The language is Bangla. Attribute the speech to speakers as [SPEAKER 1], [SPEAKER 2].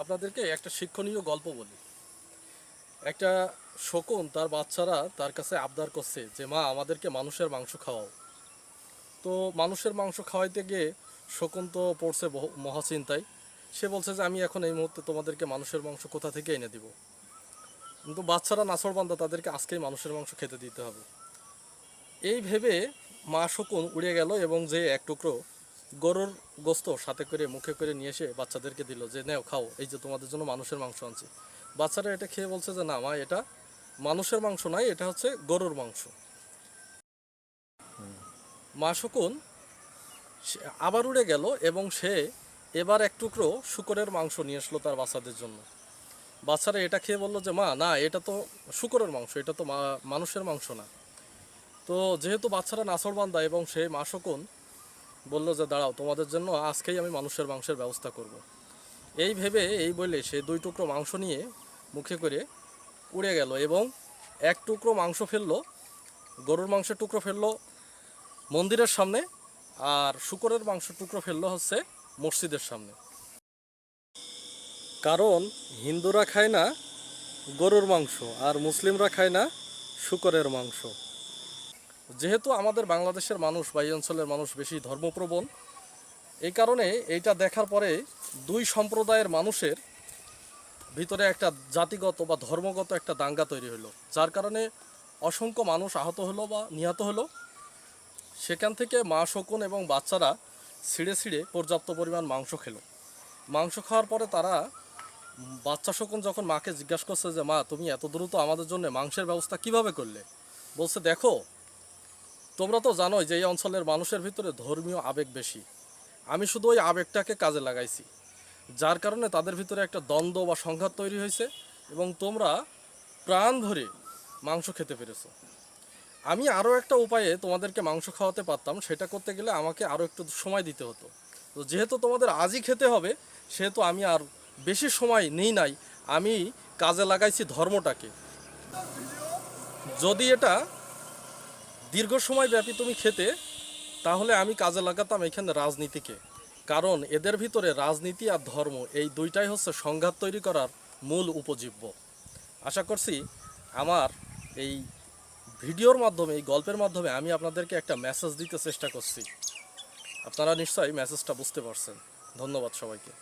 [SPEAKER 1] আপনাদেরকে একটা শিক্ষণীয় গল্প বলি। একটা শকুন তার বাচ্চারা তার কাছে আবদার করছে যে, মা, আমাদেরকে মানুষের মাংস খাওয়াও। তো মানুষের মাংস খাওয়াইতে গিয়ে শকুন তো পড়ছে মহাচিন্তায়। সে বলছে যে, আমি এখন এই মুহূর্তে তোমাদেরকে মানুষের মাংস কোথা থেকে এনে দিব? কিন্তু বাচ্চারা নাসরবান্ধা তাদেরকে আজকেই মানুষের মাংস খেতে দিতে হবে। এই ভেবে মা শকুন উড়ে গেল এবং যে এক টুকরো গরুর গোস্ত সাথে করে, মুখে করে নিয়ে এসে বাচ্চাদেরকে দিল যে, নেও, খাও। এই যে তোমাদের জন্য মানুষের মাংস আনছি। বাচ্চারা এটা খেয়ে বলছে যে, না, মা, এটা মানুষের মাংস নয়, এটা হচ্ছে গরুর মাংস। মা শকুন আবার উড়ে গেল এবং সে এবার এক টুকরো শুকরের মাংস নিয়ে আসলো তার বাচ্চাদের জন্য। বাচ্চারা এটা খেয়ে বলল যে, মা, না, এটা তো শুকরের মাংস, এটা তো মানুষের মাংস না। তো যেহেতু বাচ্চারা নাসরবান্ধা এবং সেই মা শকুন বলল যে, দাঁড়াও, তোমাদের জন্য আজকেই আমি মানুষের মাংসের ব্যবস্থা করব। এই ভেবে, এই বলে সে দুই টুকরো মাংস নিয়ে মুখে করে উড়ে গেল এবং এক টুকরো মাংস ফেলল, গরুর মাংসের টুকরো ফেলল মন্দিরের সামনে আর শুকরের মাংস টুকরো ফেলল হচ্ছে মসজিদের সামনে কারণ হিন্দুরা খায় না গরুর মাংস আর মুসলিমরা খায় না শুকরের মাংস যেহেতু আমাদের বাংলাদেশের মানুষ বা এই অঞ্চলের মানুষ বেশি ধর্মপ্রবণ, এই কারণে এইটা দেখার পরে দুই সম্প্রদায়ের মানুষের ভিতরে একটা জাতিগত বা ধর্মগত একটা দাঙ্গা তৈরি হলো যার কারণে অসংখ্য মানুষ আহত হলো বা নিহত হলো সেখান থেকে মা শকুন এবং বাচ্চারা ছিঁড়ে ছিঁড়ে পর্যাপ্ত পরিমাণ মাংস খেলো। মাংস খাওয়ার পরে তারা বাচ্চা শকুন যখন মাকে জিজ্ঞাসা করছে যে, মা, তুমি এত দ্রুত আমাদের জন্য মাংসের ব্যবস্থা কীভাবে করলে? বলছে, দেখো তোমরা তো জানোই যে এই অঞ্চলের মানুষের ভিতরে ধর্মীয় আবেগ বেশি। আমি শুধু ওই আবেগটাকে কাজে লাগাইছি, যার কারণে তাদের ভিতরে একটা দ্বন্দ্ব বা সংঘাত তৈরি হয়েছে এবং তোমরা প্রাণ ধরে মাংস খেতে পেরেছ। আমি আরও একটা উপায়ে তোমাদেরকে মাংস খাওয়াতে পারতাম, সেটা করতে গেলে আমাকে আরও একটু সময় দিতে হতো। তো যেহেতু তোমাদের আজই খেতে হবে, সেহেতু আমি আর বেশি সময় নেই নাই, আমি কাজে লাগাইছি ধর্মটাকে। যদি এটা দীর্ঘ সময় ব্যাপী তুমি খেতে, তাহলে আমি কাজে লাগাতাম এখানে রাজনীতিকে। কারণ এদের ভিতরে রাজনীতি আর ধর্ম, এই দুইটাই হচ্ছে সংঘাত তৈরি করার মূল উপজীব্য। আশা করছি আমার এই ভিডিওর মাধ্যমে, এই গল্পের মাধ্যমে আমি আপনাদেরকে একটা মেসেজ দিতে চেষ্টা করছি। আপনারা নিশ্চয়ই মেসেজটা বুঝতে পারছেন। ধন্যবাদ সবাইকে।